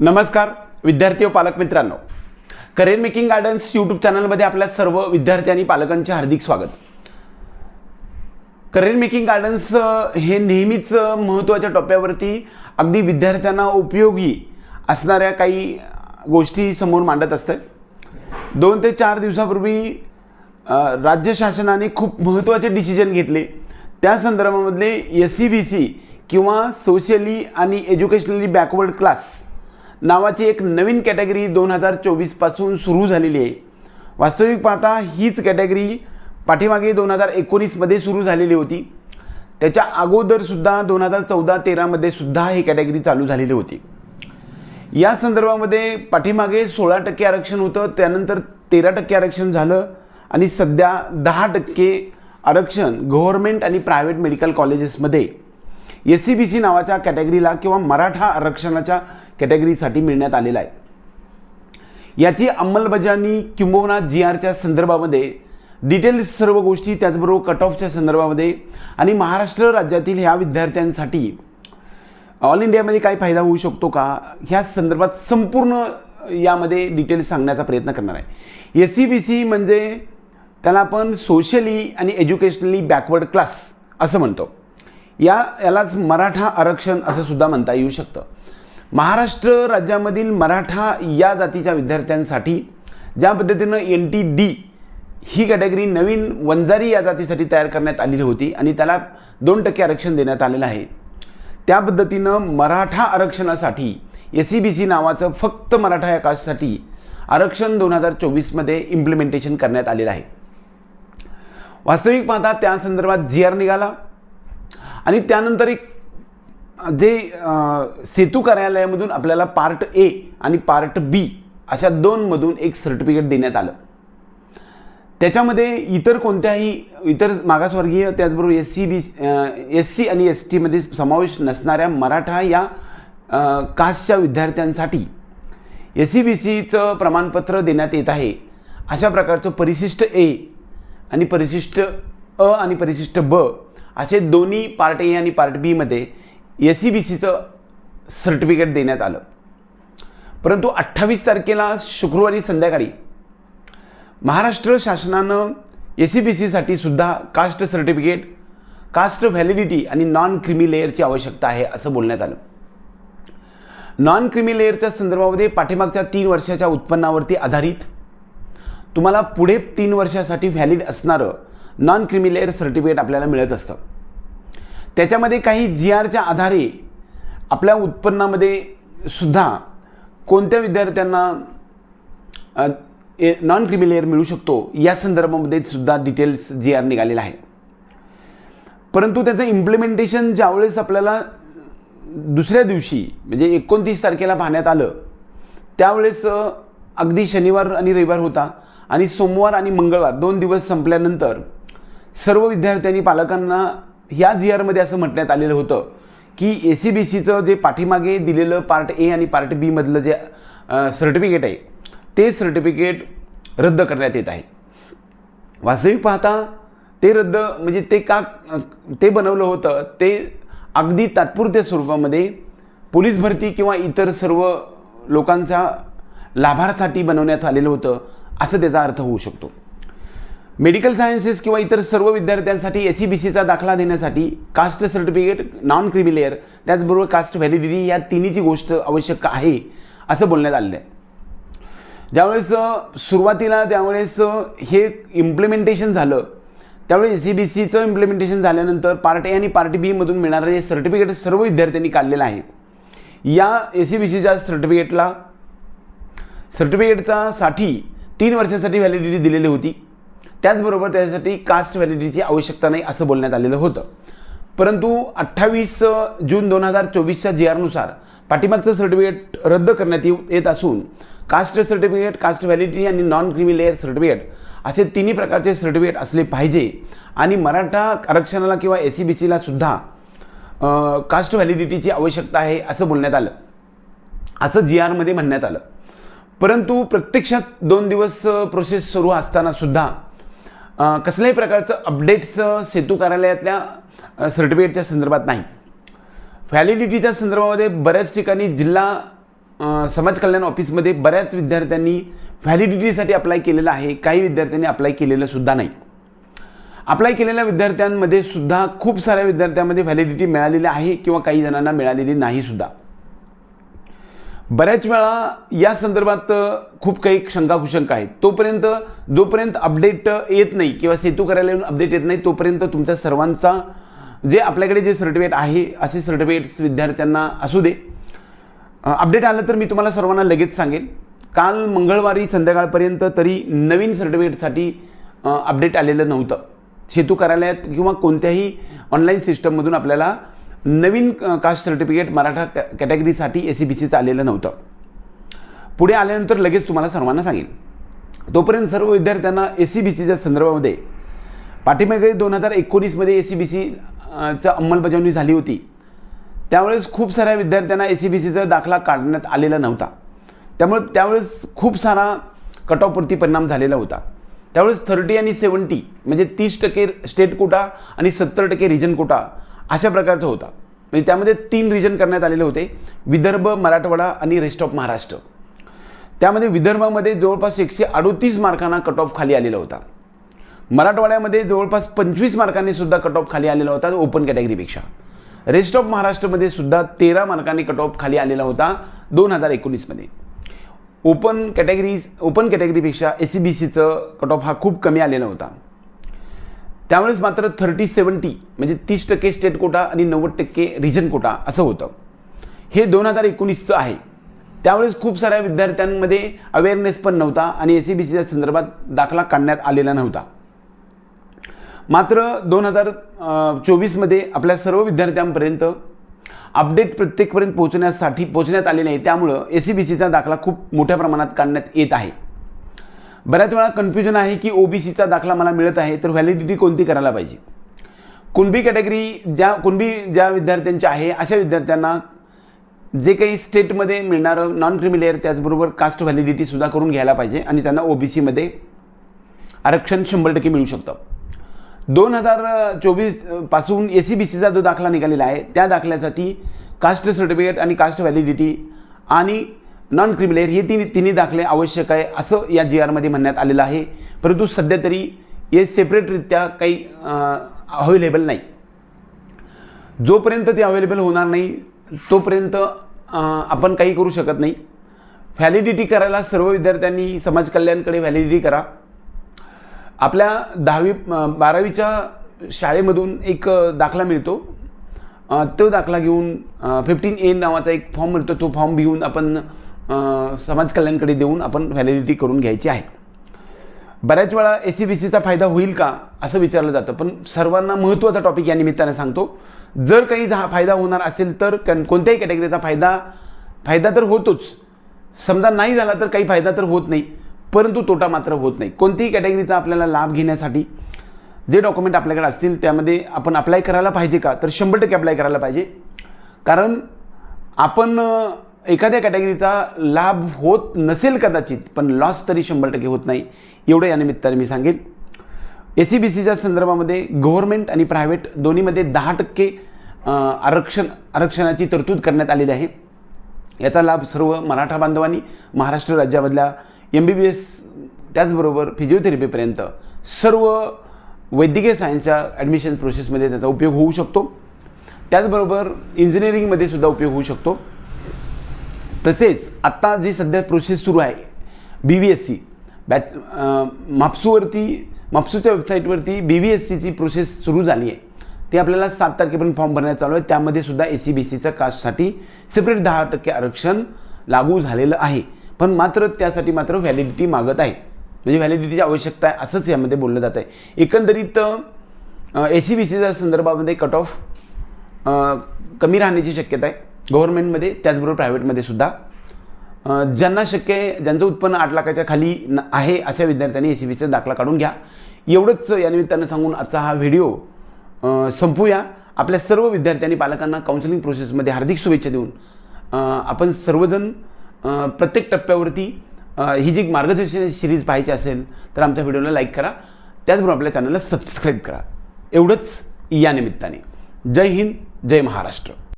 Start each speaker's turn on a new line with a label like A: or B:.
A: नमस्कार विद्यार्थी व पालक मित्रांनो. करिअर मेकिंग गार्डन्स यूट्यूब चॅनलमध्ये आपल्या सर्व विद्यार्थी आणि पालकांचे हार्दिक स्वागत. करिअर मेकिंग गार्डन्स हे नेहमीच महत्त्वाच्या टप्प्यावरती अगदी विद्यार्थ्यांना उपयोगी असणाऱ्या काही गोष्टी समोर मांडत असतं. दोन ते चार दिवसापूर्वी राज्य शासनाने खूप महत्त्वाचे डिसिजन घेतले. त्या संदर्भामधले एस सी बी सी किंवा सोशली आणि एज्युकेशनली बॅकवर्ड क्लास नावाची एक नवीन कॅटेगरी दोन हजार चोवीसपासून सुरू झालेली आहे. वास्तविक पाहता हीच कॅटेगरी पाठीमागे दोन हजार एकोणीसमध्ये सुरू झालेली होती. त्याच्या अगोदरसुद्धा दोन हजार चौदा तेरामध्ये सुद्धा ही कॅटेगरी चालू झालेली होती. या संदर्भामध्ये पाठीमागे सोळा टक्के आरक्षण होतं त्यानंतर तेरा टक्के आरक्षण झालं आणि सध्या दहा टक्के आरक्षण गव्हर्मेंट आणि प्रायव्हेट मेडिकल कॉलेजेसमध्ये. एस सी बी सी नावाच्या कॅटेगरीला किंवा मराठा आरक्षणाच्या कॅटेगरीसाठी मिळण्यात आलेला आहे. याची अंमलबजावणी किंबहुना जी आरच्या संदर्भामध्ये डिटेल्स सर्व गोष्टी त्याचबरोबर कट ऑफच्या संदर्भामध्ये आणि महाराष्ट्र राज्यातील ह्या विद्यार्थ्यांसाठी ऑल इंडियामध्ये काय फायदा होऊ शकतो का? ह्या संदर्भात संपूर्ण यामध्ये डिटेल्स सांगण्याचा प्रयत्न करणार आहे. एस सी बी सी म्हणजे त्याला आपण सोशली आणि एज्युकेशनली बॅकवर्ड क्लास असं म्हणतो. या यालाच मराठा आरक्षण असं सुद्धा म्हणता येऊ शकतं. महाराष्ट्र राज्यामधील मराठा या जातीच्या विद्यार्थ्यांसाठी ज्या पद्धतीनं एन टी डी ही कॅटेगरी नवीन वंजारी या जातीसाठी तयार करण्यात आलेली होती आणि त्याला दोन टक्के आरक्षण देण्यात आलेलं आहे. त्या पद्धतीनं मराठा आरक्षणासाठी एस सी बी सी नावाचं फक्त मराठा या कास्टसाठी आरक्षण दोन हजार चोवीसमध्ये इम्प्लिमेंटेशन करण्यात आलेलं आहे. वास्तविक पाहता त्या संदर्भात जी आर निघाला आणि त्यानंतर एक जे सेतू कार्यालयामधून आपल्याला पार्ट ए आणि पार्ट बी अशा दोनमधून एक सर्टिफिकेट देण्यात आलं. त्याच्यामध्ये इतर कोणत्याही इतर मागासवर्गीय त्याचबरोबर S C B S C आणि एस टीमध्ये समावेश नसणाऱ्या मराठा या कास्टच्या विद्यार्थ्यांसाठी एस सी बी सीचं प्रमाणपत्र देण्यात येत आहे. अशा प्रकारचं परिशिष्ट ए आणि परिशिष्ट अ आणि परिशिष्ट ब असे दोन्ही पार्ट ए आणि पार्ट बीमध्ये एस सी बी सीचं सर्टिफिकेट देण्यात आलं. परंतु अठ्ठावीस तारखेला शुक्रवारी संध्याकाळी महाराष्ट्र शासनानं ए सी बी सीसाठी सुद्धा कास्ट सर्टिफिकेट कास्ट व्हॅलिडिटी आणि नॉन क्रिमी लेअरची आवश्यकता आहे असं बोलण्यात आलं. नॉन क्रिमी लेअरच्या संदर्भामध्ये पाठीमागच्या तीन वर्षाच्या उत्पन्नावरती आधारित तुम्हाला पुढे तीन वर्षासाठी व्हॅलिड असणारं नॉन क्रिमी लेअर सर्टिफिकेट आपल्याला मिळत असतं. त्याच्यामध्ये काही जी आरच्या आधारे आपल्या उत्पन्नामध्ये सुद्धा कोणत्या विद्यार्थ्यांना नॉन क्रिमिलेअर मिळू शकतो या संदर्भामध्ये सुद्धा डिटेल्स जी आर निघालेला आहे. परंतु त्याचं इम्प्लिमेंटेशन ज्यावेळेस आपल्याला दुसऱ्या दिवशी म्हणजे एकोणतीस तारखेला पाहण्यात आलं त्यावेळेस अगदी शनिवार आणि रविवार होता आणि सोमवार आणि मंगळवार दोन दिवस संपल्यानंतर सर्व विद्यार्थ्यांनी पालकांना ह्या इयरमध्ये आरमध्ये असं म्हटण्यात आलेलं होतं की ए सी बी सीचं जे पाठीमागे दिलेलं पार्ट ए आणि पार्ट बीमधलं जे सर्टिफिकेट आहे ते सर्टिफिकेट रद्द करण्यात येत आहे. वास्तविक पाहता ते रद्द म्हणजे ते का ते बनवलं होतं ते अगदी तात्पुरत्या स्वरूपामध्ये पोलीस भरती किंवा इतर सर्व लोकांच्या लाभार्थासाठी बनवण्यात आलेलं होतं असं त्याचा अर्थ होऊ शकतो. मेडिकल सायन्सेस किंवा इतर सर्व विद्यार्थ्यांसाठी एस सी बी सीचा दाखला देण्यासाठी caste certificate non creamy layer त्याचबरोबर कास्ट व्हॅलिडिटी या तिन्हीची गोष्ट आवश्यक आहे असं बोलण्यात आलेलं आहे. ज्यावेळेस सुरुवातीला त्यावेळेस हे इम्प्लिमेंटेशन झालं त्यावेळेस एस सी बी सीचं इम्प्लिमेंटेशन झाल्यानंतर पार्ट ए आणि पार्ट बीमधून मिळणारे जे सर्टिफिकेट सर्व विद्यार्थ्यांनी काढलेलं आहे. या ए सी बी सीच्या सर्टिफिकेटला सर्टिफिकेटचा साठी तीन वर्षासाठी व्हॅलिडिटी दिलेली होती. त्याचबरोबर त्यासाठी कास्ट व्हॅलिडिटीची आवश्यकता नाही असं बोलण्यात आलेलं होतं. परंतु अठ्ठावीस जून दोन हजार चोवीसच्या जी आरनुसार पाठीमागचं सर्टिफिकेट रद्द करण्यात येऊ येत असून कास्ट सर्टिफिकेट कास्ट व्हॅलिडिटी आणि नॉन क्रिमी लेअर सर्टिफिकेट असे तिन्ही प्रकारचे सर्टिफिकेट असले पाहिजे आणि मराठा आरक्षणाला किंवा एस सी बी सीला सुद्धा कास्ट व्हॅलिडिटीची आवश्यकता आहे असं बोलण्यात आलं. असं जी आरमध्ये म्हणण्यात आलं. परंतु प्रत्यक्षात दोन दिवस प्रोसेस सुरू असताना सुद्धा कसल्याही प्रकारचं अपडेट्स सेतू कार्यालयातल्या सर्टिफिकेटच्या संदर्भात नाही. व्हॅलिडिटीच्या संदर्भामध्ये बऱ्याच ठिकाणी जिल्हा समाज कल्याण ऑफिसमध्ये बऱ्याच विद्यार्थ्यांनी व्हॅलिडिटीसाठी अप्लाय केलेलं आहे. काही विद्यार्थ्यांनी अप्लाय केलेलं सुद्धा नाही. अप्लाय केलेल्या विद्यार्थ्यांमध्ये सुद्धा खूप साऱ्या विद्यार्थ्यांमध्ये व्हॅलिडिटी मिळालेली आहे किंवा काही जणांना मिळालेली नाही सुद्धा. बऱ्याच वेळा या संदर्भात खूप काही शंकाकुशंका आहेत. तोपर्यंत जोपर्यंत अपडेट येत नाही किंवा सेतू कार्यालयातून अपडेट येत नाही तोपर्यंत तुमच्या सर्वांचा जे आपल्याकडे जे सर्टिफिकेट आहे असे सर्टिफिकेट्स विद्यार्थ्यांना असू दे. अपडेट आलं तर मी तुम्हाला सर्वांना लगेच सांगेन. काल मंगळवारी संध्याकाळपर्यंत तरी नवीन सर्टिफिकेटसाठी अपडेट आलेलं नव्हतं. सेतू कार्यालयात किंवा कोणत्याही ऑनलाईन सिस्टममधून आपल्याला नवीन कास्ट सर्टिफिकेट मराठा कॅ कॅटेगरीसाठी ए सी बी सीचं आलेलं नव्हतं. पुढे आल्यानंतर लगेच तुम्हाला सर्वांना सांगेन. तोपर्यंत सर्व विद्यार्थ्यांना ए सी बी सीच्या संदर्भामध्ये पाठीमागे दोन हजार एकोणीसमध्ये ए सी बी सी चं अंमलबजावणी झाली होती. त्यावेळेस खूप साऱ्या विद्यार्थ्यांना ए सी बी सीचा दाखला काढण्यात आलेला नव्हता. त्यामुळे त्यावेळेस खूप सारा कट ऑफवरती परिणाम झालेला होता. त्यावेळेस थर्टी आणि सेवन्टी म्हणजे तीस टक्के स्टेट कोटा आणि सत्तर टक्के रिजन कोटा अशा प्रकारचा होता. म्हणजे त्यामध्ये तीन रिजन करण्यात आलेले होते. विदर्भ मराठवाडा आणि रेस्ट ऑफ महाराष्ट्र. त्यामध्ये विदर्भामध्ये जवळपास एकशे अडोतीस मार्कांना कट ऑफ खाली आलेला होता. मराठवाड्यामध्ये जवळपास पंचवीस मार्कांनी सुद्धा कट ऑफ खाली आलेला होता ओपन कॅटेगरीपेक्षा रेस्ट ऑफ महाराष्ट्रमध्ये सुद्धा तेरा मार्कांनी कट ऑफ खाली आलेला होता दोन हजार एकोणीसमध्ये ओपन कॅटेगरीज ओपन कॅटेगरीपेक्षा ए सी बी सीचं कट ऑफ हा खूप कमी आलेला होता. त्यावेळेस मात्र थर्टी सेवन्टी म्हणजे तीस टक्के स्टेट कोटा आणि नव्वद टक्के रिजन कोटा असं होतं. हे दोन हजार एकोणीसचं आहे. त्यावेळेस खूप साऱ्या विद्यार्थ्यांमध्ये अवेअरनेस पण नव्हता आणि ए सी बी सीच्या संदर्भात दाखला काढण्यात आलेला नव्हता. मात्र दोन हजार चोवीसमध्ये आपल्या सर्व विद्यार्थ्यांपर्यंत अपडेट प्रत्येकपर्यंत पोहोचण्यासाठी पोहोचण्यात आले नाही त्यामुळं ए सी बी सीचा दाखला खूप मोठ्या प्रमाणात काढण्यात येत आहे. बऱ्याच वेळा कन्फ्युजन आहे की ओ बी सीचा दाखला मला मिळत आहे तर व्हॅलिडिटी कोणती करायला पाहिजे? कुणबी कॅटेगरी ज्या कुणबी ज्या विद्यार्थ्यांच्या आहे अशा विद्यार्थ्यांना जे काही स्टेटमध्ये मिळणारं नॉन क्रिमिलेअर त्याचबरोबर कास्ट व्हॅलिडिटीसुद्धा करून घ्यायला पाहिजे आणि त्यांना ओ बी सीमध्ये आरक्षण शंभर टक्के मिळू शकतं. दोन हजार चोवीसपासून ए सी बी सीचा जो दाखला निघालेला आहे त्या दाखल्यासाठी कास्ट सर्टिफिकेट आणि कास्ट व्हॅलिडिटी आणि नॉन क्रिमिलेअर हे तिन्ही तिन्ही दाखले आवश्यक आहे असं या जी आरमध्ये म्हणण्यात आलेलं आहे. परंतु सध्या तरी हे सेपरेटरित्या काही अवेलेबल नाही. जोपर्यंत ते अवेलेबल होणार नाही तोपर्यंत आपण काही करू शकत नाही. व्हॅलिडिटी करायला सर्व विद्यार्थ्यांनी समाज कल्याणकडे व्हॅलिडिटी करा. आपल्या दहावी बारावीच्या शाळेमधून एक दाखला मिळतो. तो दाखला घेऊन फिफ्टीन ए नावाचा एक फॉर्म मिळतो. तो फॉर्म घेऊन आपण समाज कल्याणकडे देऊन आपण व्हॅलिडिटी करून घ्यायची आहे. बऱ्याच वेळा ए सी बी सीचा फायदा होईल का असं विचारलं जातं पण सर्वांना महत्त्वाचा टॉपिक या निमित्ताने सांगतो. जर काही जा फायदा होणार असेल तर कन कोणत्याही कॅटेगरीचा फायदा फायदा तर होतोच. समजा नाही झाला तर काही फायदा तर होत नाही परंतु तोटा मात्र होत नाही. कोणतीही कॅटेगरीचा आपल्याला लाभ घेण्यासाठी जे डॉक्युमेंट आपल्याकडे असतील त्यामध्ये आपण अप्लाय करायला पाहिजे का? तर शंभर टक्के अप्लाय करायला पाहिजे. कारण आपण एखाद्या कॅटेगरीचा लाभ होत नसेल कदाचित पण लॉस तरी शंभर टक्के होत नाही. एवढं या निमित्ताने मी सांगेन ए सी बी सीच्या संदर्भामध्ये गव्हर्मेंट आणि प्रायव्हेट दोन्हीमध्ये दहा टक्के आरक्षण आरक्षणाची तरतूद करण्यात आलेली आहे. याचा लाभ सर्व मराठा बांधवांनी महाराष्ट्र राज्यामधल्या एम बी बी एस त्याचबरोबर फिजिओथेरपीपर्यंत सर्व वैद्यकीय सायन्सच्या ॲडमिशन प्रोसेसमध्ये त्याचा उपयोग होऊ शकतो. त्याचबरोबर इंजिनिअरिंगमध्ये सुद्धा उपयोग होऊ शकतो. तसेच आत्ता जी सध्या प्रोसेस सुरू आहे B B S C batch म्हापसूवरती म्हापसूच्या वेबसाईटवरती बी बी एस सीची प्रोसेस सुरू झाली आहे. ते आपल्याला सात तारखेपर्यंत फॉर्म भरण्यात चालू आहे. त्यामध्ये सुद्धा ए सी बी सीच्या कास्टसाठी सेपरेट दहा टक्के आरक्षण लागू झालेलं आहे. पण मात्र त्यासाठी मात्र व्हॅलिडिटी मागत आहे. म्हणजे व्हॅलिडिटीची आवश्यकता आहे असंच यामध्ये बोललं जात आहे. एकंदरीत ए सी बी सीच्या संदर्भामध्ये कट ऑफ कमी राहण्याची शक्यता आहे. गव्हर्नमेंटमध्ये त्याचबरोबर प्रायव्हेटमध्ये सुद्धा. ज्यांना शक्य आहे ज्यांचं उत्पन्न आठ लाखाच्या खाली न आहे अशा विद्यार्थ्यांनी ए सी बीचा दाखला काढून घ्या. एवढंच या निमित्तानं सांगून आजचा हा व्हिडिओ संपूया. आपल्या सर्व विद्यार्थ्यांनी पालकांना काउन्सिलिंग प्रोसेसमध्ये हार्दिक शुभेच्छा देऊन आपण सर्वजण प्रत्येक टप्प्यावरती ही जी मार्गदर्शन सिरीज पाहायची असेल तर आमच्या व्हिडिओला लाईक करा. त्याचबरोबर आपल्या चॅनलला सबस्क्राईब करा. एवढंच या निमित्ताने. जय हिंद जय महाराष्ट्र.